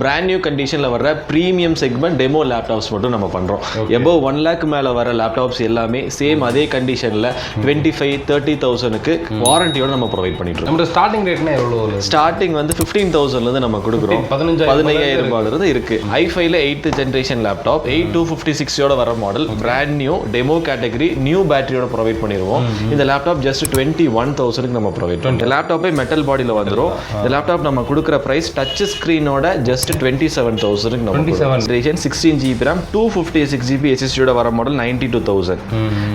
Brand new கண்டிஷனில் வர premium segment demo laptops மட்டும் நம்ம பண்ணுறோம் எபோ ஒன் லேக் மேலே வர லேப்டாப்ஸ் எல்லாமே சேம் அதே கண்டிஷனில் டுவெண்ட்டி ஃபைவ் தேர்ட்டி தௌசண்ட்க்கு வாரண்டியோட நம்ம ப்ரொவைட் பண்ணிட்டு இருக்கோம். ஸ்டார்டிங் ரேட்னா எவ்வளோ ஸ்டார்டிங் வந்து ஃபிஃப்டீன் தௌசண்ட்லேருந்து நம்ம கொடுக்குறோம். பதினஞ்சாயிரம் பதினையாயிரம் ரூபாயிலிருந்து இருக்கு. ஐஃபைல eighth generation laptop eight two fifty சிக்ஸோட வர model brand new demo category new பேட்டரியோட provide பண்ணிடுவோம். இந்த லேப்டாப் ஜஸ்ட் டுவெண்ட்டி ஒன் தௌசண்ட்க்கு நம்ம ப்ரொவைட் பண்ணுறோம் லேப்டாப்பே மெட்டல் பாடியில் வந்துடும் இந்த லேப்டாப் நம்ம கொடுக்குற ப்ரைஸ் டச் ஸ்க்ரீனோட ஜஸ்ட் டுவெண்ட்டி செவன் தௌசண்ட்க்கு நம்ம 27. Ration sixteen GB RAM two fifty six GB எஸ்எஸ்டியோட வர மாடல் நைன்டி டூ தௌசண்ட்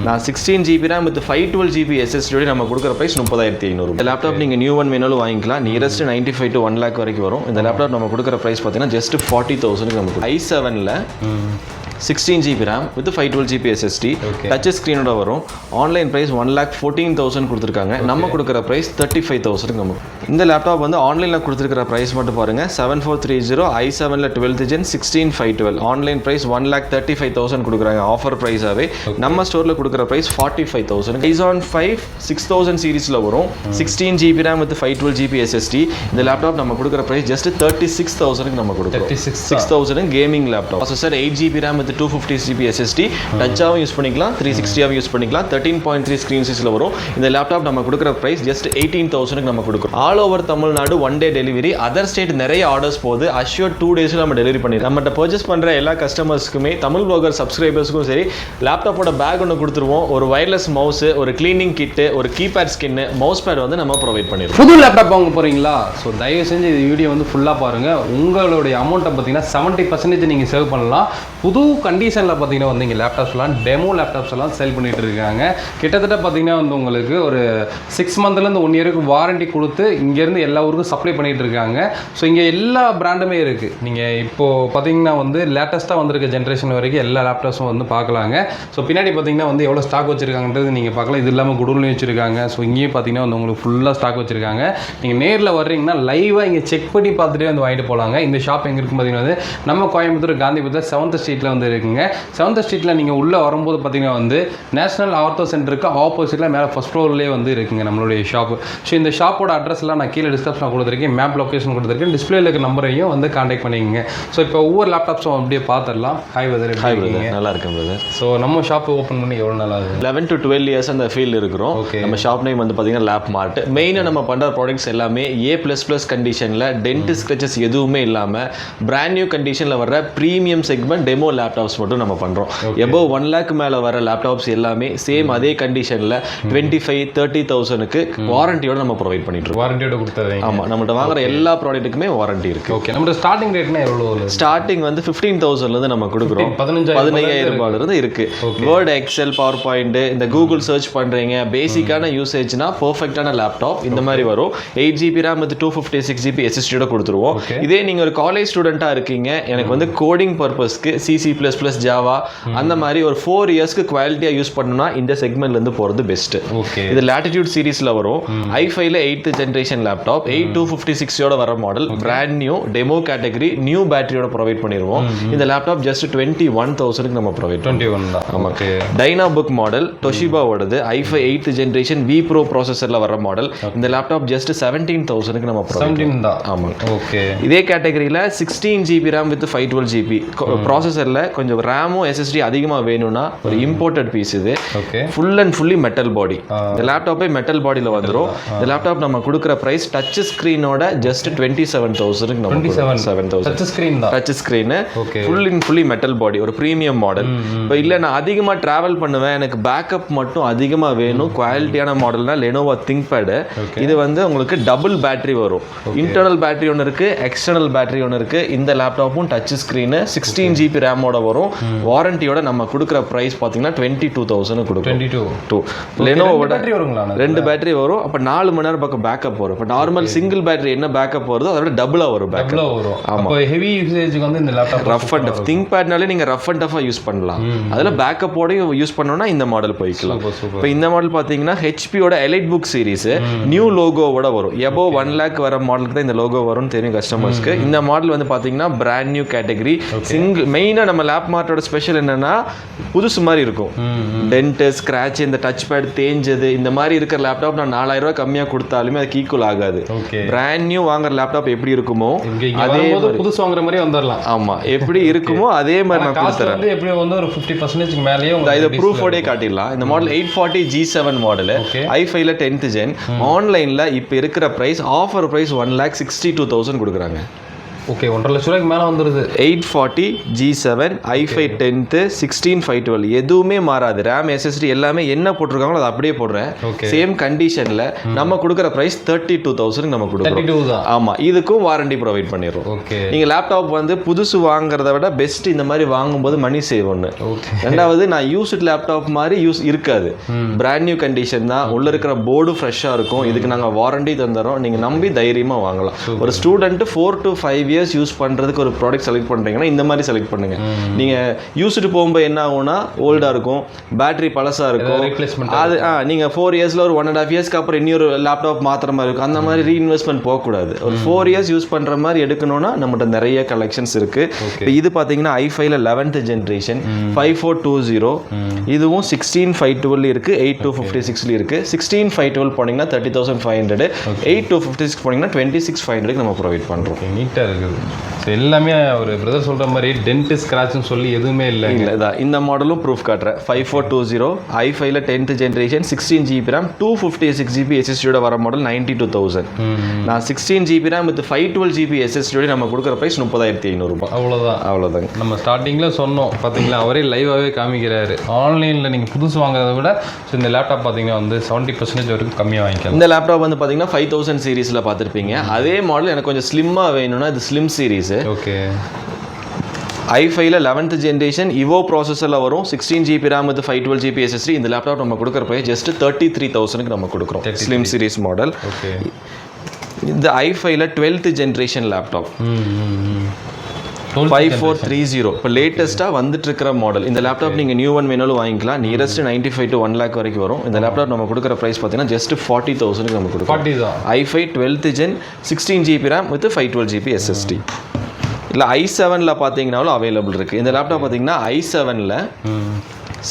நான் sixteen GB RAM with five twelve GB எஸ்எஸ்டியோட நம்ம கொடுக்குற ப்ரைஸ் முப்பதாயிரத்தி ஐநூறு. இந்த லேப்டாப் நீங்கள் நியூ ஒன் வேணாலும் வாங்கிக்கலாம். Nearest ninety five to one lakh வரைக்கும் வரும். இந்த லேப்டாப் நம்ம கொடுக்குற ப்ரைஸ் பார்த்தீங்கன்னா ஜஸ்ட் ஃபார்ட்டி தௌசண்ட்க்கு நம்ம ஐ செவனில் sixteen GB RAM with five twelve GB SSD. Touch ஸ்க்ரீனோட வரும். Online price one lakh fourteen thousand கொடுத்துருக்காங்க. நம்ம கொடுக்குற ப்ரைஸ் தேர்ட்டி ஃபைவ் தௌசண்ட் நம்ம இந்த லேப்டாப் வந்து ஆன்லைனில் கொடுத்துருக்கிற ப்ரைஸ் மட்டும் பாருங்கள் seven four three zero I செவனில் twelfth gen sixteen five twelve online price one lakh thirty five thousand கொடுக்குறாங்க. ஆஃபர் ப்ரைஸாகவே நம்ம ஸ்டோரில் கொடுக்குற ப்ரைஸ் ஃபார்ட்டி ஃபைவ் தௌசண்ட் ஐஸ் ஆன் ஃபைவ் சிக்ஸ் தௌசண்ட் சீரிஸில் வரும். Sixteen GB RAM with five twelve GB SSD இந்த லேப்டாப் நம்ம கொடுக்குற ப்ரைஸ் ஜஸ்ட் தேர்ட்டி சிக்ஸ் தௌசண்ட்க்கு நம்ம கொடுக்குறோம். 36 six thousand gaming laptop processor eight GB RAM with two fifty GB SSD டச்சாகவும் use பண்ணிக்கலாம் த்ரீ சிக்ஸ்டியாகவும் யூஸ் பண்ணிக்கலாம். தேர்ட்டின் பாயிண்ட் த்ரீ ஸ்க்ரீன் சைஸில் வரும். இந்த லேப்டாப் நம்ம கொடுக்குற ப்ரைஸ் ஜஸ்ட் எயிட்டீன் தௌசண்ட்க்கு நம்ம கொடுக்குறோம். All over Tamil Nadu one day delivery other state நிறைய ஆர்டர்ஸ் போகுது. அஷ்யூர் டூ டேஸில் நம்ம டெலிவரி பண்ணிடுறோம் நம்மகிட்ட பர்ச்சேஸ் பண்ணுற எல்லா கஸ்டமர்ஸ்க்குமே தமிழ் ப்ளாகர் சப்ஸ்கிரைபர்ஸ்க்கும் சரி லேப்டாப்போட பேக் ஒன்று கொடுத்துருவோம். ஒரு வயர்லெஸ் மவுஸ் ஒரு க்ளீனிங் கிட்டு ஒரு கீபேட் ஸ்கின்னு மவுஸ் பேட் வந்து நம்ம ப்ரொவைட் பண்ணிடுவோம். புது லேப்டாப் வாங்க போகிறீங்களா ஸோ தயவு செஞ்சு இந்த வீடியோ வந்து ஃபுல்லாக பாருங்கள் உங்களுடைய அமௌண்ட்டை பார்த்தீங்கன்னா செவன்ட்டி பர்சன்டேஜ் நீங்கள் சேவ் பண்ணலாம். புது கண்டிஷனில் பார்த்தீங்கன்னா வந்து இங்கே லேப்டாப்ஸ்லாம் டெமோ லேப்டாப்ஸ் எல்லாம் செல் பண்ணிகிட்டு இருக்காங்க. கிட்டத்தட்ட பார்த்தீங்கன்னா வந்து உங்களுக்கு ஒரு சிக்ஸ் மந்த்லேருந்து ஒன் இயருக்கு வாரண்டி கொடுத்து இங்கேருந்து எல்லா ஊருக்கும் சப்ளை பண்ணிகிட்டு இருக்காங்க. ஸோ இங்கே எல்லா பிராண்டுமே இருக்குது நீங்கள் இப்போது பார்த்தீங்கன்னா வந்து லேட்டஸ்ட்டாக வந்திருக்க ஜென்ரேஷன் வரைக்கும் எல்லா லேப்டாப்ஸும் வந்து பார்க்கலாங்க. ஸோ பின்னாடி பார்த்தீங்கன்னா வந்து எவ்வளோ ஸ்டாக் வச்சுருக்காங்கன்றது நீங்கள் பார்க்கலாம். இது இல்லாமல் குடூர்லையும் வச்சுருக்காங்க. ஸோ இங்கேயும் பார்த்தீங்கன்னா வந்து உங்களுக்கு ஃபுல்லாக ஸ்டாக் வச்சுருக்காங்க. நீங்கள் நேரில் வர்றீங்கன்னா லைவாக இங்கே செக் பண்ணி பார்த்துட்டே வந்து வாங்கிட்டு போகலாங்க இந்த ஷாப் எங்கே இருக்கும் பார்த்தீங்கன்னா வந்து நம்ம கோயம்புத்தூர் காந்திபுரத்தில் செவன்த் ஸ்ட்ரீட்டில் வந்து இருக்குங்க செவன்த் ஸ்ட்ரீட்டில் நீங்கள் உள்ளே வரும்போது பார்த்தீங்கன்னா வந்து நேஷனல் ஆர்த்தோ சென்டருக்கு ஆப்போசிட்டில் மேலே ஃபஸ்ட் ஃப்ளோர்லேயே வந்து இருக்குங்க நம்மளுடைய ஷாப் ஸோ இந்த ஷாப்போட அட்ரஸ்லாம் நான் கீழே டிஸ்கிரிப்ஷன் கொடுத்துருக்கேன். மேப் லொகேஷன் கொடுத்துருக்கேன். டிஸ்பிளேல இருக்க நம்பரையும் வந்து காண்டாக்ட் பண்ணிக்கங்க. ஸோ இப்போ ஒவ்வொரு லேப்டாப்ஸும் அப்படியே பார்த்துடலாம். ஹாய் வெதர் ஹாய் பிரதர் நல்லா இருக்கேன் பிரதர் ஸோ நம்ம ஷாப் ஓப்பன் பண்ணி எவ்வளோ நாள் ஆகுது? லெவன் டு டுவெல் இயர்ஸ் அந்த ஃபீல்டு இருக்கிறோம். Okay. நம்ம ஷாப் நேம் வந்து பார்த்தீங்கன்னா லேப் மார்ட் மெயினாக நம்ம பண்ணுற ப்ராடக்ட்ஸ் எல்லாமே ஏ ப்ளஸ் ப்ளஸ் கண்டிஷனில் டென்ட் ஸ்க்ரெச்சஸ் எதுவுமே இல்லாமல் பிராண்ட் நியூ கண்டிஷனில் வர ப்ரீமியம் செக்மெண்ட் டெமோ லேப்டாப்ஸ் மட்டும் நம்ம பண்ணுறோம் எபோ ஒன் லேக் மேலே வர லேப்டாப்ஸ் எல்லாமே சேம் அதே கண்டிஷனில் டுவெண்ட்டி ஃபைவ் தேர்ட்டி தௌசண்ட்க்கு வாரண்டியோட நம்ம ப்ரொவைட் பண்ணிட்டு இருக்கோம். வாரண்டியோட கொடுத்தது ஆமாம் நம்மகிட்ட வாங்குற எல்லா ப்ராடக்ட்டுக்குமே வாரண்டி இருக்கு. ஓகே நம்மளோட ஸ்டார்டிங் ரேட்னா எவ்வளோ ஸ்டார்டிங் வந்து ஃபிஃப்டீன் தௌசண்ட்லேருந்து நம்ம கொடுக்குறோம். பதினஞ்சாயிரம் பதினையாயிரம் ரூபாயிலிருந்து இருக்கு. வேர்ட் எக்ஸல் பவர் பாயிண்ட் இந்த கூகுள் சர்ச் பண்றீங்க. பேசிக்கான யூசேஜ்னா பெர்ஃபெக்டான லேப்டாப் இந்த மாதிரி வரும். Eight GB RAM with two fifty six GB எஸ்எஸ்டியோட கொடுத்துருவோம். இதே நீங்க ஒரு காலேஜ் ஸ்டூடெண்டா இருக்கீங்க. எனக்கு வந்து கோடிங் பர்பஸ்க்கு சிசி பிளஸ் பிளஸ் ஜாவா அந்த மாதிரி ஒரு ஃபோர் இயர்ஸ்க்கு குவாலிட்டியா யூஸ் பண்ணணும்னா இந்த செக்மெண்ட்ல இருந்து போறது பெஸ்ட் ஓகே இது லேட்டிடியூட் சீரிஸ்ல வரும். ஐஃபைல eighth generation laptop eight two fifty சிக்ஸோட வர model brand new demo category new பேட்டரியோட provide பண்ணிடுவோம் இந்த லேப்டாப் ஜஸ்ட் டுவெண்ட்டி ஒன் தௌசண்ட்க்கு நம்ம ப்ரொவைட் டுவெண்ட்டி ஒன் தான். Okay Dynabook model டொஷிபாவோடது I five eighth generation V pro ப்ராசஸரில் வர model இந்த laptop just seventeen தௌசண்ட்க்கு நம்ம செவன்டீன் தான். ஆமாம் ஓகே இதே கேட்டகரியில் sixteen GB RAM with five twelve GB ப்ராசஸரில் கொஞ்சம் ரேமும் எஸ்எஸ்டி அதிகமாக வேணும்னா ஒரு இம்போர்ட்டட் பீஸ் இது. Okay full and fully metal body இந்த லேப்டாப்பே மெட்டல் பாடியில் வந்துடும் இந்த லேப்டாப் நம்ம கொடுக்குற ப்ரைஸ் டச் ஸ்க்ரீனோட ஜஸ்ட் டுவெண்ட்டி செவன் நம்ம 27. Seven thousand touch screen touch screen. Full in fully metal body ஒரு ப்ரீமியம் மாடல் இப்போ இல்லை நான் அதிகமாக ட்ராவல் பண்ணுவேன். எனக்கு பேக்கப் மட்டும் அதிகமாக வேணும். குவாலிட்டியான மாடல்னா லெனோவா திங்க் பேடு இது வந்து உங்களுக்கு டபுள் பேட்டரி வரும். இன்டர்னல் பேட்டரி ஒன்று இருக்கு எக்ஸ்டர்னல் பேட்டரி ஒன்று இருக்கு. இந்த லேப்டாப்பும் டச் ஸ்க்ரீனு சிக்ஸ்டீன் ஜிபி ரேமோட வரும். வாரண்டியோட நம்ம கொடுக்குற ப்ரைஸ் பார்த்தீங்கன்னா டுவெண்ட்டி டூ தௌசண்ட் கொடுக்கும். டுவெண்ட்டி டூ டூ லெனோவோட பேட்டரி வருங்களா ரெண்டு பேட்டரி வரும். அப்போ நாலு மணி நேரம் பக்கம் பேக்கப் வரும். இப்போ நார்மல் சிங்கிள் பேட்டரி என்ன பேக்கப் வருதோ அதோட டபுளாக வரும் பேக்கப் வரும். அப்போ ஹெவி யூசேஜுக்கு வந்து இந்த லேப்டாப் ரஃப் அண்ட் டஃப் திங்க் பேட்னாலே நீங்கள் ரஃப் அண்ட் டஃபாக யூஸ் பண்ணலாம். அதில் பேக்கப்போடையும் யூஸ் பண்ணோம்னா இந்த மாடல் போய்க்கலாம். இப்போ இந்த மாடல் பார்த்தீங்கன்னா ஹெச்பியோட எலைட் புக் சீரிஸ் நியூ லோகோவோட வரும். எபோ ஒன் லேக் வர மாடலுக்கு தான் இந்த லோகோ வரும்னு தெரியும் கஸ்டமர்ஸ்க்கு இந்த மாடல் வந்து பார்த்தீங்கன்னா பிராண்ட் நியூ கேட்டகரி சிங்கிள் மெயினாக நம்ம லேப் மார்ட்டோட ஸ்பெஷல் என்னன்னா புதுசு மாதிரி இருக்கும். டென்ட்டு ஸ்க்ராட்ச் இந்த டச் பேட் தேஞ்சது இந்த மாதிரி இருக்கிற லேப்டாப் நான் நாலாயிரம் ரூபாய் கம்மியாக கொடுத்தாலுமே அதுக்கு ஈக்குவல் ஆகாது. பிராண்ட் நியூ வாங்குற லேப்டாப் எப்படி இருக்குமோ அதே புதுசு வாங்குற மாதிரி வந்துடலாம் ஆமா எப்படி இருக்குமோ அதே மாதிரி நான் கொடுத்துறேன். எப்படி வந்து ஒரு ஃபிஃப்டி பர்சன்டேஜ் மேலேயே இதை ப்ரூஃபோடே காட்டிடலாம். இந்த model eight forty G seven model Okay. I ஃபைவ்ல டென்த் ஜென் ஆன்லைன்ல இப்போ இருக்கிற price offer price one lakh sixty two thousand கொடுக்குறாங்க. ஓகே ஒன்றரை லட்ச ரூபாய்க்கு மேலே வந்துருது. Eight forty G seven I five tenth sixteen five twelve எதுவுமே மாறாது. ரேம் எஸ்எஸ்டி எல்லாமே என்ன போட்டிருக்காங்களோ அதை அப்படியே போடுறேன். சேம் கண்டிஷனில் நம்ம கொடுக்குற ப்ரைஸ் தேர்ட்டி டூ தௌசண்ட் நம்ம கொடுக்குறோம். ஆமாம் இதுக்கும் வாரண்டி ப்ரொவைட் பண்ணிடுறோம். ஓகே நீங்கள் லேப்டாப் வந்து புதுசு வாங்குறத விட பெஸ்ட் இந்த மாதிரி வாங்கும்போது மணி சேவ் ஒன்று ரெண்டாவது நான் யூஸ்டு லேப்டாப் மாதிரி யூஸ் இருக்காது. பிராண்ட் நியூ கண்டிஷன் தான். உள்ள இருக்கிற போர்டு ஃப்ரெஷ்ஷாக இருக்கும். இதுக்கு நாங்கள் வாரண்டி தந்துடுறோம் நீங்கள் நம்பி தைரியமாக வாங்கலாம். ஒரு student four to five years use பண்ணுறதுக்கு ஒரு ப்ராடக்ட் செலக்ட் பண்ணுறீங்கன்னா இந்த மாதிரி செலக்ட் பண்ணுங்க. நீங்கள் யூஸ்டு போகும்போது என்ன ஆகும்னா ஓல்டாக இருக்கும் பேட்டரி பழசாக இருக்கும். அது ஆ நீங்கள் ஃபோர் இயர்ஸில் ஒரு ஒன் அண்ட் ஹாஃப் இயர்ஸ்க்கு அப்புறம் இன்னொரு லேப்டாப் மாற்றுற மாதிரி இருக்கும். அந்த மாதிரி ரீஇன்வெஸ்ட்மெண்ட் போகக்கூடாது. ஒரு ஃபோர் இயர்ஸ் யூஸ் பண்ணுற மாதிரி எடுக்கணும்னா நம்மகிட்ட நிறைய கலெக்ஷன்ஸ் இருக்குது இது பார்த்தீங்கன்னா ஐ ஃபைவ்ல eleventh generation five four two zero இதுவும் சிக்ஸ்டீன் ஃபைவ் டுவெல் இருக்குது எயிட் டூ ஃபிஃப்டி சிக்ஸ்ல இருக்குது சிக்ஸ்டீன் ஃபைவ் டுவெல் போனீங்கன்னா thirty thousand five hundred eight two fifty six போனீங்கன்னா டுவெண்ட்டி சிக்ஸ் ஃபைவ் ஹண்ட்ரட் நம்ம ப்ரொவைட் பண்ணுறோம் நீட்டாக இருக்குது ஸோ எல்லாமே ஒரு பிரதர் சொல்கிற மாதிரி டென்ட் ஸ்க்ராட்ச்னு சொல்லி எதுவுமே இல்லைங்க இல்லை இதான் இந்த மாடலும் ப்ரூஃப் காட்டுறேன். Five four two zero I ஃபைவ்ல tenth generation sixteen GB RAM two fifty six GB எஸ்எஸ்டியோட வர மாடல் நைன்டி டூ தௌசண்ட் நான் sixteen GB RAM with five twelve GB எஸ்எஸ்டியோட நம்ம கொடுக்குற ப்ரைஸ் முப்பதாயிரத்தி ஐநூறுரூபா அவ்வளோதான் அவ்வளோதாங்க நம்ம ஸ்டார்டிங்கில் சொன்னோம். பார்த்தீங்களா அவரே லைவாகவே காமிக்கிறாரு. ஆன்லைனில் நீங்கள் புதுசு வாங்குறத விட ஸோ இந்த லேப்டாப் பார்த்தீங்கன்னா வந்து செவன்ட்டி பர்சன்டேஜ் வரைக்கும் கம்மியாக வாங்கிக்கலாம். இந்த லேப்டாப் வந்து பார்த்தீங்கன்னா ஃபைவ் தௌசண்ட் சீரீஸில் பார்த்துருப்பீங்க அதே மாடல் எனக்கு கொஞ்சம் ஸ்லிம்மாக வேணும்னா இது ஸ்லிம் சீரீஸு ஓகே ஐ ஃபைவ்ல லெவன்த் ஜென்ரேஷன் இவோ ப்ராசஸரில் வரும். Sixteen GB RAM with five twelve GB SSD இந்த லேப்டாப் நம்ம கொடுக்குற ப்ரைஸ் ஜஸ்ட் தேர்ட்டி த்ரீ தௌசண்ட்க்கு நம்ம கொடுக்குறோம். ஸ்லிம் சீரிஸ் மாடல் ஓகே இந்த ஐ ஃபைவ்ல twelfth generation laptop five four three zero இப்போ லேட்டஸ்ட்டாக வந்துட்டு இருக்கிற மாடல் இந்த லேப்டாப் நீங்கள் நியூ ஒன் வேணாலும் வாங்கிக்கலாம். Nearest ninety five to one lakh வரைக்கும் வரும். இந்த லேப்டாப் நம்ம கொடுக்குற ப்ரைஸ் பார்த்தீங்கன்னா ஜஸ்ட் ஃபார்ட்டி தௌசண்ட்க்கு நம்ம தான். I five twelfth gen sixteen GB RAM with five twelve GB SSD இல்லை ஐ செவனில் பார்த்தீங்கனாலும் அவைலபிள் இருக்குது இந்த லேப்டாப் பார்த்தீங்கன்னா ஐ செவனில்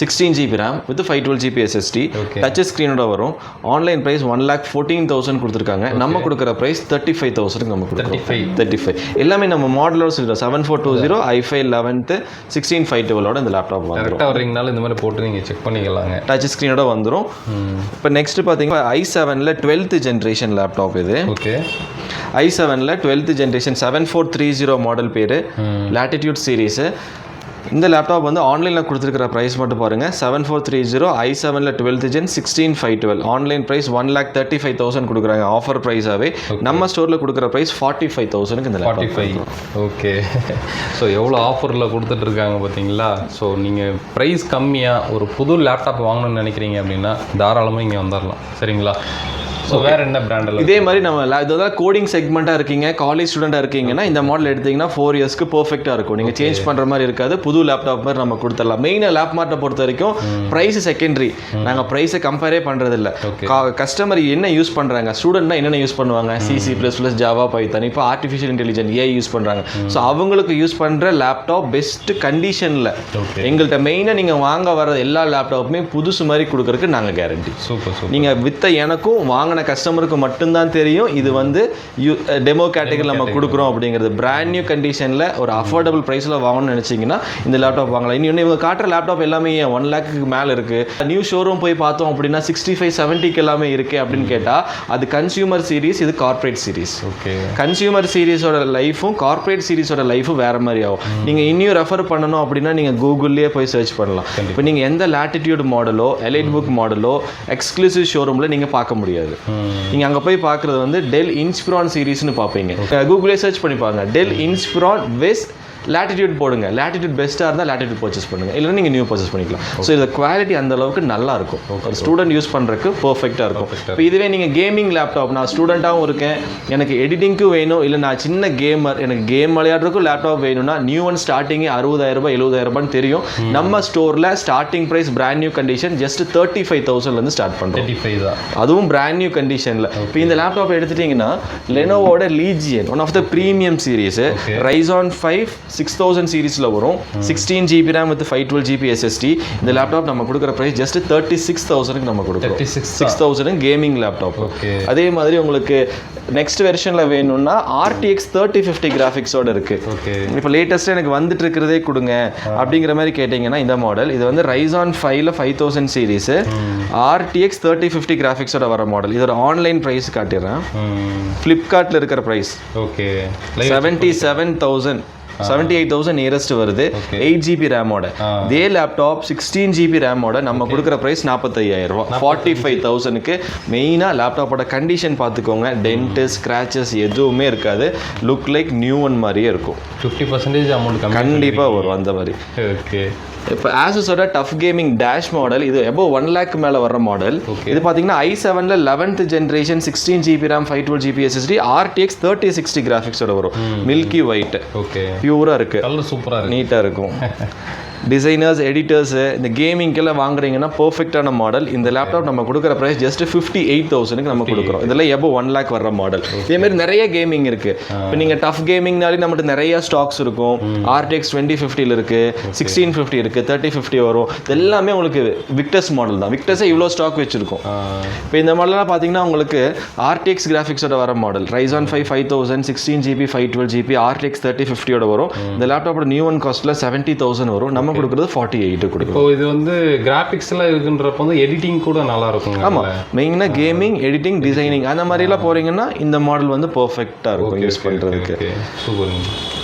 sixteen GB RAM with five twelve GB SSD. Touch ஸ்க்ரீனோட வரும். Online price one lakh fourteen thousand கொடுத்துருக்காங்க. நம்ம கொடுக்குற ப்ரைஸ் தேர்ட்டி ஃபைவ் தௌசண்ட் நம்ம கொடுக்குறோம். 35 தேர்ட்டி ஃபைவ் எல்லாமே நம்ம மாடலோட சொல்கிறோம் seven four two zero I five eleventh sixteen five டுவெலோட இந்த லேப்டாப் வந்துடும் கரெக்டாக வர்றீங்கனால இந்த மாதிரி போட்டு நீங்கள் செக் பண்ணிக்கலாங்க. டச் ஸ்க்ரீனோட வந்துடும் இப்போ நெக்ஸ்ட் பார்த்தீங்கன்னா ஐ செவனில் டுவெல்த் ஜென்ரேஷன் லேப்டாப் இது. ஓகே ஐ செவனில் twelfth generation seven four three zero model பேர். லேட்டிடியூட் சீரீஸு இந்த லேப்டாப் வந்து ஆன்லைனில் கொடுத்துருக்கிற ப்ரைஸ் மட்டும் பாருங்கள் seven four three zero I செவனில் twelfth gen sixteen five twelve online price one lakh thirty five thousand கொடுக்குறாங்க. ஆஃபர் ப்ரைஸாகவே நம்ம ஸ்டோரில் கொடுக்குற ப்ரைஸ் ஃபார்ட்டி ஃபைவ் தௌசண்ட்க்கு இந்த ஃபார்ட்டி ஃபைவ் ஓகே ஸோ எவ்வளோ ஆஃபரில் கொடுத்துட்ருக்காங்க பார்த்தீங்களா? ஸோ நீங்கள் ப்ரைஸ் கம்மியாக ஒரு புது லேப்டாப் வாங்கணும்னு நினைக்கிறீங்க அப்படின்னா தாராளமாக இங்கே வந்துடலாம் சரிங்களா? ஸோ வேறு என்ன பிராண்டில் இதே மாதிரி நம்ம இதெல்லாம் கோடிங் செக்மெண்ட்டாக இருக்கீங்க காலேஜ் ஸ்டூடெண்ட்டாக இருக்கீங்கன்னா இந்த மாடல் எடுத்தீங்கன்னா ஃபோர் இயர்ஸ்க்கு பர்ஃபெக்டாக இருக்கும். நீங்கள் சேஞ்ச் பண்ணுற மாதிரி இருக்காது. புது லேப்டாப் மாதிரி நம்ம கொடுத்துடலாம். மெயினாக லேப் மார்ட்டை பொறுத்த வரைக்கும் ப்ரைஸ் செகண்டரி நாங்கள் ப்ரைஸை கம்பேரே பண்ணுறதில்ல. கஸ்டமர் என்ன யூஸ் பண்ணுறாங்க ஸ்டூடெண்ட்னா என்னென்ன யூஸ் பண்ணுவாங்க? C C plus plus Java Python இப்போ ஆர்டிஃபிஷியல் இன்டெலிஜென்ட் ஏஐ யூஸ் பண்ணுறாங்க ஸோ அவங்களுக்கு யூஸ் பண்ணுற லேப்டாப் பெஸ்ட் கண்டிஷனில் எங்கள்கிட்ட மெயினாக நீங்கள் வாங்க வர எல்லா லேப்டாப்புமே புதுசு மாதிரி கொடுக்கறதுக்கு நாங்கள் கேரண்டி சூப்பர் நீங்கள் வித்த எனக்கும் வாங்கின கஸ்டமருக்கும் மட்டும்தான் தெரியும். இது வந்து யூ டெமோ கேட்டகரி நம்ம கொடுக்குறோம் அப்படிங்கிறது. பிராண்ட் நியூ கண்டிஷனில் ஒரு அஃபோர்டபுள் ப்ரைஸில் வாங்கணும்னு நினச்சிங்கன்னா இந்த லேப்டாப் வாங்கலாம். இன்னொன்று இவங்க காட்டுற லேப்டாப் எல்லாமே ஒன் லேக்கு மேலே இருக்குது நியூ ஷோரூம் போய் பார்த்தோம் அப்படின்னா சிக்ஸ்டி ஃபைவ் செவன்ட்டிக்கு எல்லாமே இருக்குது அப்படின்னு கேட்டால் அது கன்சியூமர் சீரிஸ் இது கார்ப்பரேட் சீரிஸ் ஓகே கன்சியூமர் சீரிஸோட லைஃபும் கார்ப்பரேட் சீரிஸோட லைஃபும் வேற மாதிரி ஆகும். நீங்கள் இன்னும் ரெஃபர் பண்ணணும் அப்படின்னா நீங்கள் கூகுள்லேயே போய் சர்ச் பண்ணலாம். இப்போ நீங்கள் எந்த லேட்டிடியூட் மாடலோ எலைட் புக் மாடலோ எக்ஸ்க்ளூசிவ் ஷோரூமில் நீங்கள் பார்க்க முடியாது. நீங்கள் அங்கே போய் பார்க்குறது வந்து டெல் இன்ஸ்பிரான் சீரிஸ்னு பார்ப்பீங்க. கூகுளே சர்ச் பண்ணி பாருங்கள் டெல் இன்ஸ்பிரான் வெஸ் லேட்டிடியூட் போடுங்க. லேட்டிடியூட் பெஸ்ட்டாக இருந்தால் லேட்டிடியூட் பர்ச்சேஸ் பண்ணுங்கள் இல்லைன்னா நீங்கள் நியூ பர்ச்சேஸ் பண்ணிக்கலாம். ஸோ இந்த குவாலிட்டி அந்த அளவுக்கு நல்லா இருக்கும். ஒரு ஸ்டூடெண்ட் யூஸ் பண்ணுறதுக்கு பர்ஃபெக்டாக இருக்கும். இப்போ இதுவே நீங்கள் கேமிங் லேப்டாப் நான் ஸ்டூடெண்ட்டாகவும் இருக்கேன். எனக்கு எடிட்டிங்க்கும் வேணும். இல்லை நான் சின்ன கேமர் எனக்கு கேம் விளையாடுறதுக்கும் லேப்டாப் வேணும்னா நியூ ஒன் ஸ்டார்டிங்கே அறுபதாயிரம் ரூபாய் எழுபதாயிரம் ரூபான்னு தெரியும். நம்ம ஸ்டோரில் starting price brand new condition just thirty five தௌசண்ட்லேருந்து ஸ்டார்ட் பண்ணுறோம் அதுவும் பிராண்ட் நியூ கண்டிஷனில் இப்போ இந்த லேப்டாப் எடுத்துட்டிங்கன்னா லெனோவோட legion one of the premium series. Ryzen five six thousand சீரீஸில் வரும். Sixteen GB RAM with five twelve GB SSD இந்த லேப்டாப் நம்ம கொடுக்குற ப்ரைஸ் ஜஸ்ட் தேர்ட்டி சிக்ஸ் தௌசண்ட்க்கு நம்ம கொடுக்குறோம். 36 சிக்ஸ் தௌசண்ட் கேமிங் லேப்டாப் அதே மாதிரி உங்களுக்கு நெக்ஸ்ட் வெர்ஷனில் வேணும்னா ஆர்டிஎக்ஸ் தேர்ட்டி ஃபிஃப்டி கிராஃபிக்ஸோட இருக்கு. இப்போ லேட்டஸ்ட்டாக எனக்கு வந்துட்டு இருக்கிறதே கொடுங்க. அப்படிங்கிற மாதிரி கேட்டிங்கன்னா இந்த மாடல் இது வந்து ரைசான் ஃபைவ்ல five thousand series RTX thirty fifty கிராஃபிக்ஸோட வர மாடல் இதோட ஆன்லைன் ப்ரைஸ் காட்டிடுறேன். ஃப்ளிப்கார்ட்டில் இருக்கிற price okay. Seventy seven thousand seventy eight thousand nearest வருது. எயிட் ஜிபி ரேமோட இதே லேப்டாப் சிக்ஸ்டீன் ஜிபி ரேமோட நம்ம கொடுக்குற ப்ரைஸ் நாற்பத்தையாயிரம் ரூபா ஃபார்ட்டி ஃபைவ் தௌசண்ட்க்கு மெயினாக லேப்டாப்போட கண்டிஷன் பார்த்துக்கோங்க. டென்ட்டு ஸ்க்ராச்சஸ் எதுவுமே இருக்காது. லுக் லைக் நியூ ஒன் மாதிரியே இருக்கும். ஃபிஃப்டி பர்சன்டேஜ் அமௌண்ட் கண்டிப்பாக வரும் அந்த மாதிரி. ஓகே இப்போ ஆசஸோட டஃப் கேமிங் டேஷ் மாடல் இது எபோ ஒன் லேக் மேலே வர மாடல் இது பார்த்தீங்கன்னா ஐ செவனில் eleventh generation sixteen GB RAM five twelve GB SSD RTX thirty sixty கிராஃபிக்ஸோட வரும். மில்கி ஒயிட் ஓகே பியூராக இருக்குது கலர் சூப்பராக இருக்கு. நீட்டாக இருக்கும். டிசைனர்ஸ் எடிட்டர்ஸு இந்த கேமிங்கெல்லாம் வாங்குறீங்கன்னா பர்ஃபெக்டான மாடல் இந்த லேப்டாப் நம்ம கொடுக்குற ப்ரைஸ் ஜஸ்ட் ஃபிஃப்டி எயிட் தௌசண்ட்க்கு நம்ம கொடுக்குறோம். இதில் எபோ ஒன் லேக் வர்ற மாடல் இதே மாதிரி நிறைய கேமிங் இருக்கு. இப்போ நீங்கள் டஃப் கேமிங்னாலே நம்மகிட்ட நிறைய ஸ்டாக்ஸ் இருக்கும். ஆர்டிஎக்ஸ் டுவெண்ட்டி ஃபிஃப்டியில் இருக்கு சிக்ஸ்டீன் ஃபிஃப்டி இருக்கு தேர்ட்டி ஃபிஃப்டி வரும். எல்லாமே உங்களுக்கு விக்டர்ஸ் மாடல் தான். விக்டர்ஸே இவ்வளோ ஸ்டாக் வச்சிருக்கோம். இப்போ இந்த மாடல்லாம் பார்த்தீங்கன்னா உங்களுக்கு ஆர்டிஎக்ஸ் கிராஃபிக்ஸோட வர model Ryzen five five thousand sixteen GB five twelve GB RTX thirty ஃபிஃப்டியோட வரும். இந்த லேப்டாப்போட நியூ ஒன் காஸ்ட்டில் செவன்ட்டி தௌசண்ட் வரும். நம்ம கொடுக்குறது ஃபார்ட்டி எயிட்டு கொடுக்கும் இது வந்து கிராபிக்ஸ் எல்லாம் இருக்குன்றப்ப வந்து எடிட்டிங் கூட நல்லா இருக்குங்க ஆமாம் மெயினாக கேமிங் எடிட்டிங் டிசைனிங் அந்த மாதிரிலாம் போகிறீங்கன்னா இந்த மாடல் வந்து பர்ஃபெக்டாக இருக்கும் யூஸ் பண்ணுறதுக்கு சூப்பருங்க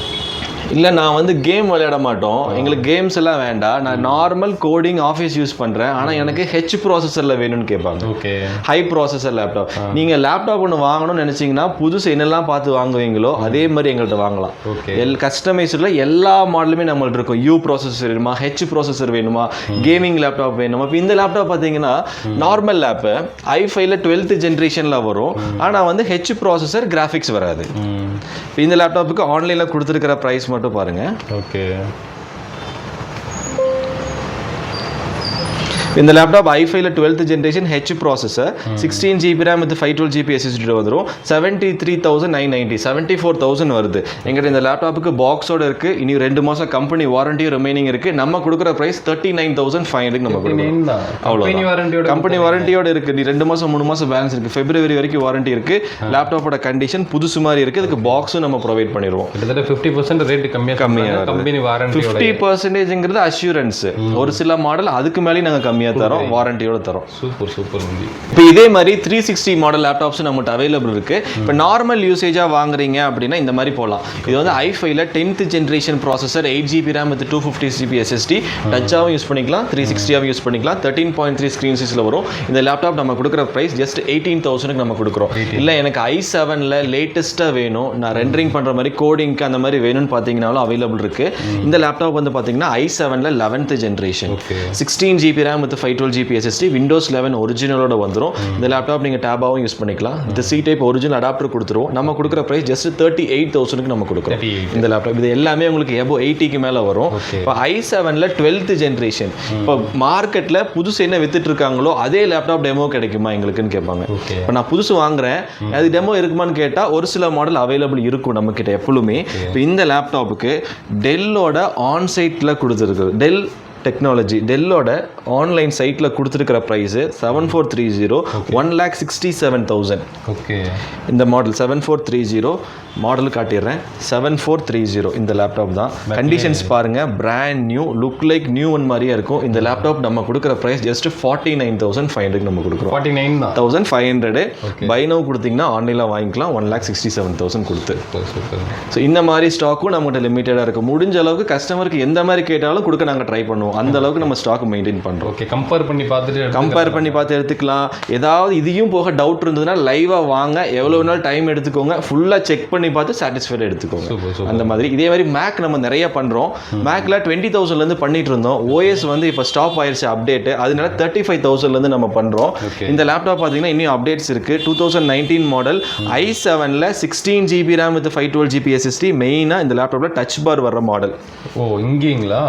இல்லை நான் வந்து கேம் விளையாட மாட்டோம். எங்களுக்கு கேம்ஸ் எல்லாம் வேண்டாம். நான் நார்மல் கோடிங் ஆஃபீஸ் யூஸ் பண்ணுறேன் ஆனால் எனக்கு ஹெச் ப்ராசஸரில் வேணும்னு கேட்பாங்க. ஓகே ஹை ப்ராசஸர் லேப்டாப் நீங்கள் லேப்டாப் ஒன்று வாங்கணும்னு நினச்சிங்கன்னா புதுசு என்னெல்லாம் பார்த்து வாங்குவீங்களோ அதே மாதிரி எங்கள்கிட்ட வாங்கலாம். ஓகே எல் கஸ்டமைஸில் எல்லா மாடலுமே நம்மள்ட்ட இருக்கும். யூ ப்ராசஸர் வேணுமா? ஹெச் ப்ராசஸர் வேணுமா? கேமிங் லேப்டாப் வேணுமா? இப்போ இந்த லேப்டாப் பார்த்தீங்கன்னா நார்மல் லேப்பு ஐ ஃபைவ்ல டுவெல்த் ஜென்ரேஷனில் வரும். ஆனால் வந்து ஹெச் ப்ராசஸர் கிராஃபிக்ஸ் வராது. இந்த லேப்டாப்புக்கு ஆன்லைனில் கொடுத்துருக்கிற ப்ரைஸ் மட்டும் பாருங்கள் ஓகே இந்த லேப்டாப் ஐ ஃபைவ்ல twelfth generation H processor sixteen GB RAM with five twelve GB SSD வந்துடும் seventy three thousand nine ninety seventy four thousand வருது. எங்கிட்ட இந்த லேப்டாப்புக்கு பாக்ஸோட இருக்கு. இனி ரெண்டு மாதம் கம்பெனி வாரண்டியும் ரிமைனிங் இருக்கு. நம்ம கொடுக்குற price thirty nine thousand five hundred நம்ம கொடுக்குறோம். நேம் தான் கம்பெனி வாரண்டியோட கம்பெனி வாரண்டியோட இருக்கு. நீ ரெண்டு மாசம் மூணு மாசம் பேலன்ஸ் இருக்கு. பிப்ரவரி வரைக்கும் வாரண்டி இருக்கு. லேப்டாப்போட கண்டிஷன் புதுசு மாதிரி இருக்கு. இதுக்கு பாக்ஸும் நம்ம ப்ரொவைட் பண்ணிடுவோம். கிட்டத்தட்ட ஃபிஃப்டி பர்சன்ட் ரேட் கம்மியாக கம்மியாக கம்பெனி வாரண்டியோட ஃபிஃப்டி பர்சன்டேஜ்ங்கிறது அஷூரன்ஸ் ஒரு சில மாடல் அதுக்கு மேலேயும் நாங்கள் கம்மியாக தரோம் வாரண்டியோட தரோம். சூப்பர் சூப்பர் முந்தி இப்போ இதே மாதிரி த்ரீ சிக்ஸ்டி மாடல் லேப்டாப்ஸ் நம்மகிட்ட அவைலபிள் இருக்கு. இப்போ நார்மல் யூசேஜாக வாங்குறீங்க அப்படின்னா இந்த மாதிரி போகலாம் இது வந்து ஐ ஃபைவ்ல tenth generation processor eight GB RAM with two fifty GB SSD டச்சாகவும் use பண்ணிக்கலாம் த்ரீ சிக்ஸ்டியாகவும் யூஸ் பண்ணிக்கலாம். தேர்ட்டின் பாயிண்ட் த்ரீ ஸ்க்ரீன் சைஸில் வரும். இந்த லேப்டாப் நம்ம கொடுக்குற ப்ரைஸ் ஜஸ்ட் எயிட்டீன் தௌசண்ட்க்கு நம்ம கொடுக்குறோம். இல்லை எனக்கு ஐ செவனில் லேட்டஸ்ட்டாக வேணும். நான் ரெண்டரிங் பண்ணுற மாதிரி கோடிங்க்கு அந்த மாதிரி வேணும்னு பார்த்தீங்கனாலும் அவைலபிள் இருக்கு. இந்த லேப்டாப் வந்து பார்த்தீங்கன்னா ஐ செவனில் eleventh generation sixteen GB RAM with five twelve GB SSD Windows eleven ஒரிஜினலோட வந்துடும் இந்த லேப்டாப் நீங்கள் டேபாகவும் யூஸ் பண்ணிக்கலாம். இந்த சி டைப் ஒரிஜினல் அடாப்டர் கொடுத்துருவோம். நம்ம கொடுக்குற ப்ரைஸ் ஜஸ்ட் தேர்ட்டி எயிட் தௌசண்ட்க்கு நம்ம கொடுக்குறோம். 38. இந்த லேப்டாப் இது எல்லாமே உங்களுக்கு எபோ எயிட்டிக்கு மேலே வரும். இப்போ ஐ செவனில் டுவெல்த் ஜென்ரேஷன் இப்போ மார்க்கெட்டில் புதுசு என்ன வித்துட்டு இருக்காங்களோ அதே லேப்டாப் டெமோ கிடைக்குமா எங்களுக்குன்னு கேட்பாங்க. இப்போ நான் புதுசு வாங்குறேன். அது டெமோ இருக்குமான்னு கேட்டால் ஒரு சில மாடல் அவைலபிள் இருக்கும் நம்மக்கிட்ட எப்பொழுதுமே. இப்போ இந்த லேப்டாப்புக்கு டெல்லோட ஆன் சைட்டில் கொடுத்துருக்கு டெல் டெக்னாலஜி டெல்லோட ஆன்லைன் சைட்டில் கொடுத்துருக்கிற price seven four three zero one lakh sixty seven thousand okay இந்த model seven four three zero model காட்டிடுறேன். Seven four three zero இந்த லேப்டாப் தான். கண்டிஷன்ஸ் பாருங்க brand new look like new one மாதிரியே இருக்கும். இந்த laptop நம்ம கொடுக்குற price just forty nine thousand five hundred நம்ம கொடுக்குறோம். Forty nine thousand five hundred by நோ கொடுத்தீங்கன்னா ஆன்லைனில் வாங்கிக்கலாம். One lakh sixty seven thousand கொடுத்து ஸோ இந்த மாதிரி ஸ்டாக்கும் நம்மகிட்ட லிமிட்டடாக இருக்குது முடிஞ்ச அளவுக்கு கஸ்டமருக்கு எந்த மாதிரி கேட்டாலும் கொடுக்க நாங்கள் ட்ரை பண்ணுவோம். அந்த அளவுக்கு நம்ம ஸ்டாக் மெயின்டைன் பண்ணுறோம் ஓகே கம்பேர் பண்ணி பார்த்துட்டு. கம்பேர் பண்ணி பார்த்து எடுத்துக்கலாம். ஏதாவது இதையும் போக டவுட் இருந்ததுன்னா லைவாக வாங்க எவ்வளோ நாள் டைம் எடுத்துக்கோங்க ஃபுல்லாக செக் பண்ணி பார்த்து சாட்டிஸ்ஃபைட் எடுத்துக்கோங்க. அந்த மாதிரி. இதே மாதிரி மேக் நம்ம நிறைய பண்ணுறோம் மேக்கில் டுவெண்ட்டி தௌசண்ட்லேருந்து பண்ணிட்டு இருந்தோம். ஓஎஸ் வந்து இப்போ ஸ்டாப் ஆயிருச்சு அப்டேட் அதனால தேர்ட்டி ஃபைவ் தௌசண்ட்லேருந்து நம்ம பண்ணுறோம். இந்த லேப்டாப் பார்த்தீங்கன்னா இன்னும் அப்டேட்ஸ் இருக்குது two thousand nineteen model I செவனில் sixteen GB RAM with five twelve GB SSD மெயினாக இந்த லேப்டாப்பில் டச் பார் வர்ற மாடல் ஓ இங்கேங்களா?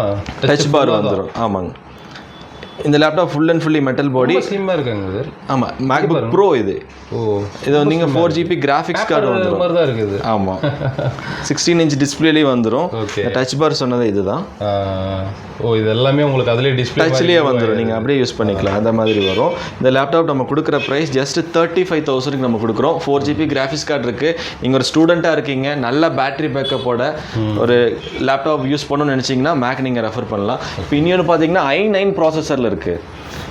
டச் பார் வந்துடும் ஆமாங்க. இந்த laptop full and fully metal body ஸ்லிம்மாக இருக்காங்க சார் ஆமாம் மேக்புக் ப்ரோ இது. ஓ இது நீங்கள் ஃபோர் ஜிபி கிராஃபிக்ஸ் கார்டு வந்துடும் மாதிரி தான் இருக்குது. ஆமாம் சிக்ஸ்டீன் இன்ச் டிஸ்பிளேலேயே வந்துடும் ஓகே டச் பார் சொன்னது இதுதான். ஓ இது எல்லாமே உங்களுக்கு அதுலேயே டிஸ்பிளே டச்லேயே வந்துடும் நீங்கள் அப்படியே யூஸ் பண்ணிக்கலாம். அந்த மாதிரி வரும். இந்த லேப்டாப் நம்ம கொடுக்குற ப்ரைஸ் ஜஸ்ட் தேர்ட்டி ஃபைவ் தௌசண்ட்க்கு நம்ம கொடுக்குறோம். ஃபோர் ஜிபி கிராஃபிக்ஸ் கார்டு இருக்குது நீங்கள் ஒரு ஸ்டூடெண்ட்டாக இருக்கீங்க. நல்ல பேட்டரி பேக்கப்போட ஒரு லேப்டாப் யூஸ் பண்ணணும்னு நினச்சிங்கன்னா மேக் நீங்கள் ரெஃபர் பண்ணலாம். இப்போ இன்னொன்று பார்த்தீங்கன்னா ஐ நைன் ப்ராசஸரில் இருக்குது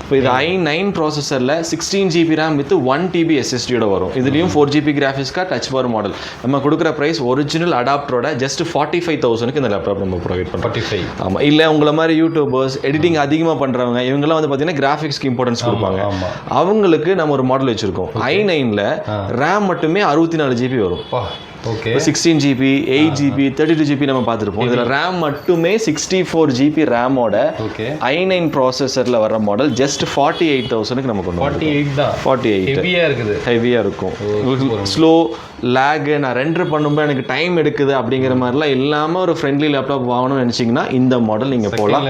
இப்போ இது ஐ nine ப்ராசஸரில் sixteen GB RAM with one TB எஸ்எஸ்டியோட வரும். இதுலேயும் four GB graphics card touch bar model நம்ம கொடுக்குற ப்ரைஸ் ஒரிஜினல் அடாப்டரோட ஜஸ்ட் ஃபார்ட்டி ஃபைவ் தௌசண்ட்க்கு இந்த லேப்டாப் நம்ம ப்ரொவைட் பண்ணுறோம் ஃபார்ட்டி ஃபைவ் ஆமாம் இல்லை உங்களை மாதிரி யூடியூபர்ஸ் எடிட்டிங் அதிகமாக பண்ணுறவங்க இவங்கெல்லாம் வந்து பார்த்தீங்கன்னா கிராஃபிக்ஸ்க்கு இம்பார்ட்டன்ஸ் கொடுப்பாங்க. அவங்களுக்கு நம்ம ஒரு மாடல் வச்சுருக்கோம். ஐ நைனில் ரேம் மட்டுமே அறுபத்தி நாலு ஜிபி வரும். Okay sixteen GB eight GB thirty two GB நம்ம பார்த்துருப்போம். இதில் ரேம் மட்டுமே சிக்ஸ்டி ஃபோர் ஜிபி ரேமோட ஓகே ஐ நைன் ப்ராசஸரில் வர மாடல் ஜஸ்ட் ஃபார்ட்டி எயிட் தௌசண்ட்க்கு வரோம் ஃபார்ட்டி எயிட் தான். ஃபார்ட்டி எயிட் ஹெவியாக இருக்குது. ஹெவியாக இருக்கும். ஸ்லோ லேகு நான் ரெண்டர் பண்ணும்போது எனக்கு டைம் எடுக்குது அப்படிங்கிற மாதிரிலாம் இல்லாமல் ஒரு ஃப்ரெண்ட்லி லேப்டாப் வாங்கணும்னு நினச்சிங்கன்னா இந்த மாடல் நீங்கள் போகலாம்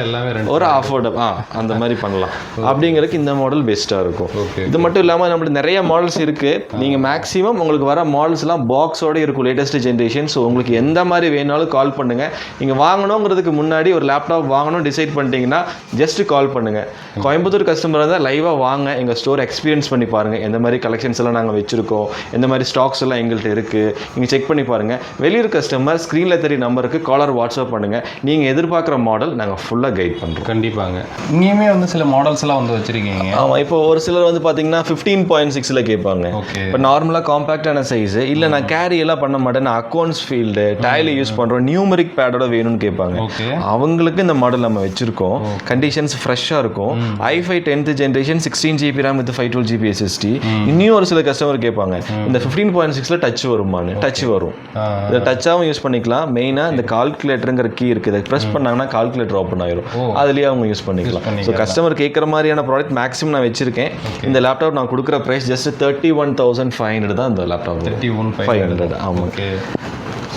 ஒரு அஃபோர்டப் ஆ அந்த மாதிரி பண்ணலாம். அப்படிங்கிறதுக்கு இந்த மாடல் பெஸ்ட்டாக இருக்கும். இது மட்டும் இல்லாமல் நம்மளுக்கு நிறைய மாடல்ஸ் இருக்குது நீங்கள் மேக்ஸிமம் உங்களுக்கு வர மாடல்ஸ்லாம் பாக்ஸோட இருக்கும் லேட்டஸ்ட் ஜென்ரேஷன் ஸோ உங்களுக்கு எந்த மாதிரி வேணாலும் கால் பண்ணுங்கள் நீங்கள் வாங்கணுங்கிறதுக்கு முன்னாடி ஒரு லேப்டாப் வாங்கணும் டிசைட் பண்ணிட்டீங்கன்னா ஜஸ்ட் கால் பண்ணுங்கள் கோயம்புத்தூர் கஸ்டமர் இருந்தால் லைவாக வாங்க. எங்கள் ஸ்டோர் எக்ஸ்பீரியன்ஸ் பண்ணி பாருங்கள் எந்த மாதிரி கலெக்ஷன்ஸ் எல்லாம் நாங்கள் வச்சுருக்கோம். எந்த மாதிரி ஸ்டாக்ஸ் எல்லாம் எங்கள்கிட்ட இருக்குது நீங்கள் செக் பண்ணி பாருங்கள் வெளியூர் கஸ்டமர் ஸ்க்ரீனில் தெரிய நம்பருக்கு காலர் வாட்ஸ்அப் பண்ணுங்கள் நீங்கள் எதிர்பார்க்குற மாடல் நாங்கள் ஃபுல்லாக கைட் பண்ணுறோம் கண்டிப்பாங்க. இங்கேயுமே வந்து சில மாடல்ஸ் எல்லாம் வந்து வச்சிருக்கீங்க. ஆமாம் இப்போ ஒரு சிலர் வந்து பார்த்தீங்கன்னா ஃபிஃப்டீன் பாயிண்ட் சிக்ஸில் கேட்பாங்க. இப்போ நார்மலாக காம்பேக்டான சைஸ் இல்லை நான் கேரி எல்லாம் பண்ண மாட்டேன். நான் அக்கௌண்ட்ஸ் ஃபீல்டு டேலி யூஸ் பண்ணுறோம் நியூமரிக் பேடோட வேணும்னு கேட்பாங்க. அவங்களுக்கு இந்த மாடல் நம்ம வச்சிருக்கோம். கண்டிஷன்ஸ் ஃப்ரெஷ்ஷாக இருக்கும். I five tenth generation sixteen GB RAM with five twelve GB SSD இன்னும் ஒரு சில கஸ்டமர் கேட்பாங்க. இந்த ஃபிஃப்டீன் பாயிண்ட் சிக்ஸில் டச் வருமானு டச் வரும். இதை டச்சாகவும் யூஸ் பண்ணிக்கலாம். மெயினாக இந்த கால்குலேட்டருங்கிற கீ இருக்குது. ப்ரெஸ் பண்ணாங்கன்னா கால்குலேட்டர் ஓப்பன் ஆயிரும். அதுலேயே அவங்க யூஸ் பண்ணிக்கலாம். ஸோ கஸ்டமர் கேட்குற மாதிரியான ப்ராடக்ட் மேக்ஸிமம் நான் வச்சிருக்கேன். இந்த லேப்டாப் நான் கொடுக்குற price just thirty one thousand five hundred தான் இந்த laptop thirty one five hundred ஆமாம்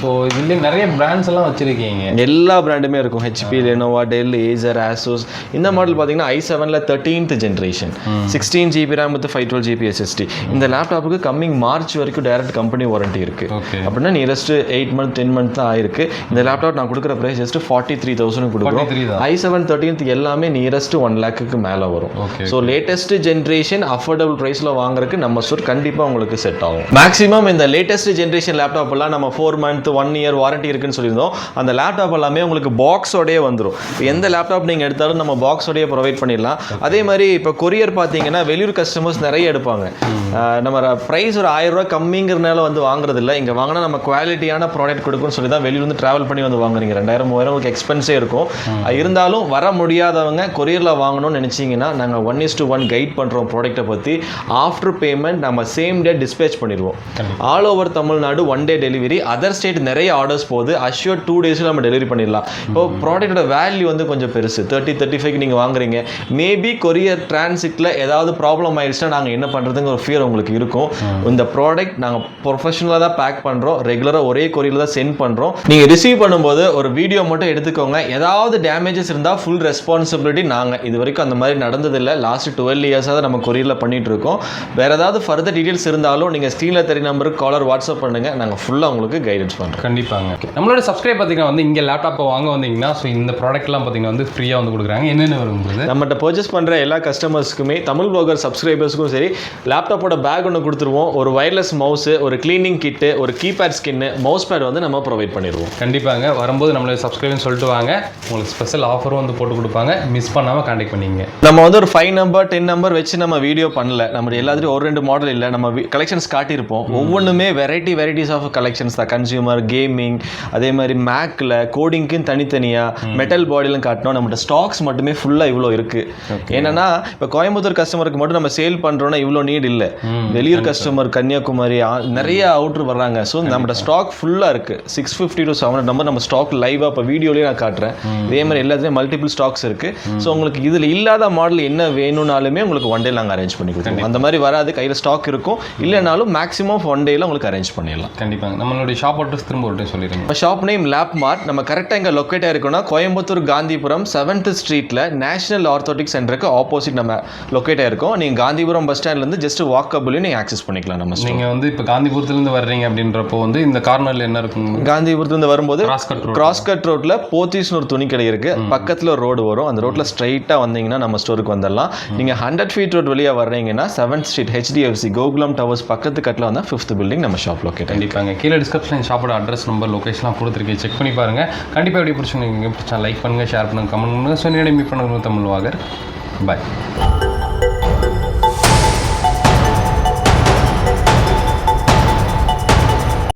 ஸோ இதுலேயே நிறைய பிராண்ட்ஸ் எல்லாம் வச்சிருக்கீங்க. எல்லா பிராண்டுமே இருக்கும். HP Lenovo Dell Acer Asus இந்த மாடல் பார்த்தீங்கன்னா ஐ செவனில் thirteenth generation sixteen GB RAM with five twelve GB SSD இந்த லேப்டாப்புக்கு கம்மிங் மார்ச் வரைக்கும் டைரக்ட் கம்பெனி வாரண்டி இருக்கு. அப்படின்னா nearest eight month ten month தான் ஆயிருக்கு. இந்த லேப்டாப் நான் கொடுக்குற price just forty three thousand கொடுக்குறோம். ஐ செவன் தேர்ட்டீன்த் எல்லாமே நியரஸ்ட் ஒன் லேக்குக்கு மேலே வரும். ஸோ லேட்டஸ்ட் ஜென்ரேஷன் அஃபோர்டபுள் ப்ரைஸில் வாங்குறதுக்கு நம்ம ஸ்டோர் கண்டிப்பாக உங்களுக்கு செட் ஆகும். மேக்ஸிமம் இந்த லேட்டஸ்ட் ஜென்ரேஷன் லேப்டாப் எல்லாம் நம்ம four month one year warranty இருக்குன்னு சொல்லியிருந்தோம். அந்த லேப்டாப் எல்லாமே உங்களுக்கு பாக்ஸோடயே வந்துடும் எந்த லேப்டாப் நீங்கள் எடுத்தாலும் நம்ம பாக்ஸோடயே ப்ரொவைட் பண்ணிடலாம். அதே மாதிரி இப்போ கொரியர் பார்த்தீங்கன்னா வெளியூர் கஸ்டமர்ஸ் நிறைய எடுப்பாங்க. நம்ம ப்ரைஸ் ஒரு ஆயிரம் ரூபாய் கம்மிங்கிறனால வந்து வாங்குறது இல்லை இங்கே வாங்கினா நம்ம குவாலிட்டியான ப்ராடக்ட் கொடுக்கும்னு சொல்லி தான் வெளியூர் வந்து ட்ராவல் பண்ணி வந்து வாங்குறீங்க. ரெண்டாயிரம் மூவாயிரம் உங்களுக்கு எக்ஸ்பென்ஸே இருக்கும். இருந்தாலும் வர முடியாதவங்க கொரியரில் வாங்கணும்னு நினச்சிங்கன்னா நாங்கள் one is to one guide பண்ணுறோம் ப்ராடக்ட்டை பற்றி ஆஃப்டர் பேமெண்ட் நம்ம சேம் டே டிஸ்பேச் பண்ணிடுவோம். All over Tamil Nadu one day delivery other state நிறைய ஆர்டர்ஸ் போகுது. அஷ்யூர் டூ டேஸில் நம்ம டெலிவரி பண்ணிடலாம். இப்போ ப்ராடக்ட்டோட வேல்யூ வந்து கொஞ்சம் பெருசு. தேர்ட்டி தேர்ட்டி ஃபைவ் நீங்கள் வாங்குறீங்க. மேபி கொரியர் டிரான்சிட்டில் ஏதாவது ப்ராப்ளம் ஆயிடுச்சுன்னா நாங்கள் என்ன பண்ணுறதுங்கிற ஒரு ஃபியர் உங்களுக்கு இருக்கும். இந்த ப்ராடக்ட் நாங்கள் ப்ரொஃபஷனலாக தான் பேக் பண்ணுறோம் ரெகுலராக ஒரே கொரியரில் தான் சென்ட் பண்ணுறோம் நீங்கள் ரிசீவ் பண்ணும்போது ஒரு வீடியோ மட்டும் எடுத்துக்கோங்க. ஏதாவது டேமேஜஸ் இருந்தால் ஃபுல் ரெஸ்பான்சிபிலிட்டி நாங்கள் இது வரைக்கும் அந்த மாதிரி நடந்ததில்லை. லாஸ்ட் டுவெல் இயர்ஸாக தான் நம்ம கொரியரில் பண்ணிட்டு இருக்கோம். வேற ஏதாவது ஃபர்தர் டீடைல்ஸ் இருந்தாலும் நீங்கள் ஸ்க்ரீனில் தெரிய நம்பருக்கு காலர் வாட்ஸ்அப் பண்ணுங்கள் நாங்கள் ஃபுல்லாக உங்களுக்கு கைடன்ஸ் பண்ணுறோம் கண்டிப்பாங்க. நம்மளோட சப்ஸ்கிரைப் பார்த்தீங்கன்னா வந்து இங்கே லேப்டாப்பை வாங்க வந்தீங்கன்னா ஸோ இந்த ப்ராடக்ட்லாம் பார்த்தீங்கன்னா வந்து ஃப்ரீயாக வந்து கொடுக்குறாங்க. என்னென்ன வருங்கிறது நம்மகிட்ட பர்ச்சேஸ் பண்ணுற எல்லா கஸ்டமர்ஸ்க்குமே தமிழ் ப்ளாகர் சப்ஸ்கிரைபர்ஸ்க்கும் சரி லேப்டாப்போட பேக் ஒன்று கொடுத்துருவோம். ஒரு வயர்லெஸ் மவுஸு ஒரு க்ளீனிங் கிட்டு ஒரு கீபேட் ஸ்கின்னு மவுஸ் பேட் வந்து நம்ம ப்ரொவைட் பண்ணிடுவோம். கண்டிப்பாங்க. வரும்போது நம்மளை சப்ஸ்கிரைப்னு சொல்லிட்டு வாங்க. உங்களுக்கு ஸ்பெஷல் ஆஃபரும் வந்து போட்டு கொடுப்பாங்க. மிஸ் பண்ணாமல் காண்டாக்ட் பண்ணிங்க நம்ம வந்து ஒரு ஃபைவ் நம்பர் டென் நம்பர் வச்சு நம்ம வீடியோ பண்ணல. நம்ம எல்லாத்துலையும் ஒரு ரெண்டு மாடல் இல்லை. நம்ம கலெக்ஷன்ஸ் காட்டியிருப்போம். ஒவ்வொன்றுமே வெரைட்டி வெரைட்டிஸ் ஆஃப் கலெக்ஷன்ஸ் தான். கன்சியூமர் கேமிங் அதே மாதிரி மேக்கில் கோடிங்க்குன்னு தனித்தனியாக மெட்டல் பாடியிலும் காட்டினோம். நம்மகிட்ட ஸ்டாக்ஸ் மட்டுமே ஃபுல்லாக இவ்வளோ இருக்குது என்னன்னா இப்போ கோயம்புத்தூர் கஸ்டமருக்கு மட்டும் நம்ம சேல் பண்ணுறோன்னா இவ்வளோ நீட் இல்லை. வெளியூர் கஸ்டமர் கன்னியாகுமரி நிறைய அவுட்ரு வர்றாங்க. ஸோ நம்மகிட்ட ஸ்டாக் ஃபுல்லாக இருக்குது six fifty to seven number நம்ம ஸ்டாக் லைவாக இப்போ வீடியோலேயே நான் காட்டுறேன். இதே மாதிரி எல்லாத்துலேயும் மல்டிபிள் ஸ்டாக்ஸ் இருக்குது ஸோ உங்களுக்கு இதில் இல்லாத மாடல் என்ன வேணும்னாலுமே உங்களுக்கு ஒன் டே நாங்கள் அரேஞ்ச் பண்ணி கொடுத்துருவோம். அந்த மாதிரி வராது. கையில் ஸ்டாக் இருக்கும். இல்லைனாலும் மேக்ஸிமம் ஒன் டேல உங்களுக்கு அரேஞ்ச் பண்ணிடலாம். கண்டிப்பாங்க. நம்மளுடைய ஷாப் அட்ரஸ் திரும்ப ஒரு டைம் சொல்லிடுங்க. ஷாப் நேம் லேப் மார்ட் நம்ம கரெக்டாக எங்கே லொக்கேட் ஆயிருக்கோம்னா கோயம்புத்தூர் காந்திபுரம் செவன்த் ஸ்ட்ரீட்டில் நேஷனல் ஆர்த்தோட்டிக் சென்டருக்கு ஆப்போசிட் நம்ம லொக்கேட் ஆயிருக்கோம் நீங்கள் காந்திபுரம் பஸ் ஸ்டாண்ட்லேருந்து ஜஸ்ட் வாக்கபிளையும் நீங்கள் ஆக்சஸ் பண்ணிக்கலாம் நம்ம. நீங்கள் வந்து இப்போ காந்திபுரத்துலேருந்து வர்றீங்க அப்படின்றப்போ வந்து இந்த கார்னரில் என்ன இருக்குங்க காந்திபுரத்துலேருந்து வரும்போது cross cut road cross cut ரோட்ல போத்தீஸ்னு ஒரு துணி கடை இருக்கு பக்கத்துல ரோடு வரும். அந்த ரோட்ல ஸ்ட்ரைட்டா வந்தீங்கன்னா நம்ம ஸ்டோருக்கு வந்துடலாம். நீங்க ஹண்ட்ரட் ஃபீட் ரோட் வழியா வர்றீங்கன்னா seventh street HDFC Gokulam towers பக்கத்து கட்டில் வந்தால் ஃபிஃப்த் பில்டிங் நம்ம ஷாப் லொக்கேட் கண்டிப்பாங்க. கீழே டிஸ்கிரிப்ஷன் ஷாப்போட அட்ரஸ் நம்பர் லொக்கேஷன்லாம் கொடுத்துருக்கேன். செக் பண்ணி பாருங்க. கண்டிப்பாக எப்படி பிடிச்சிங்க பிடிச்சா லைக் பண்ணுங்க ஷேர் பண்ணுங்கள் கமெண்ட் பண்ணுங்கள் ஸோ மீட் பண்ணுங்கள் தமிழ் வாகர். பாய்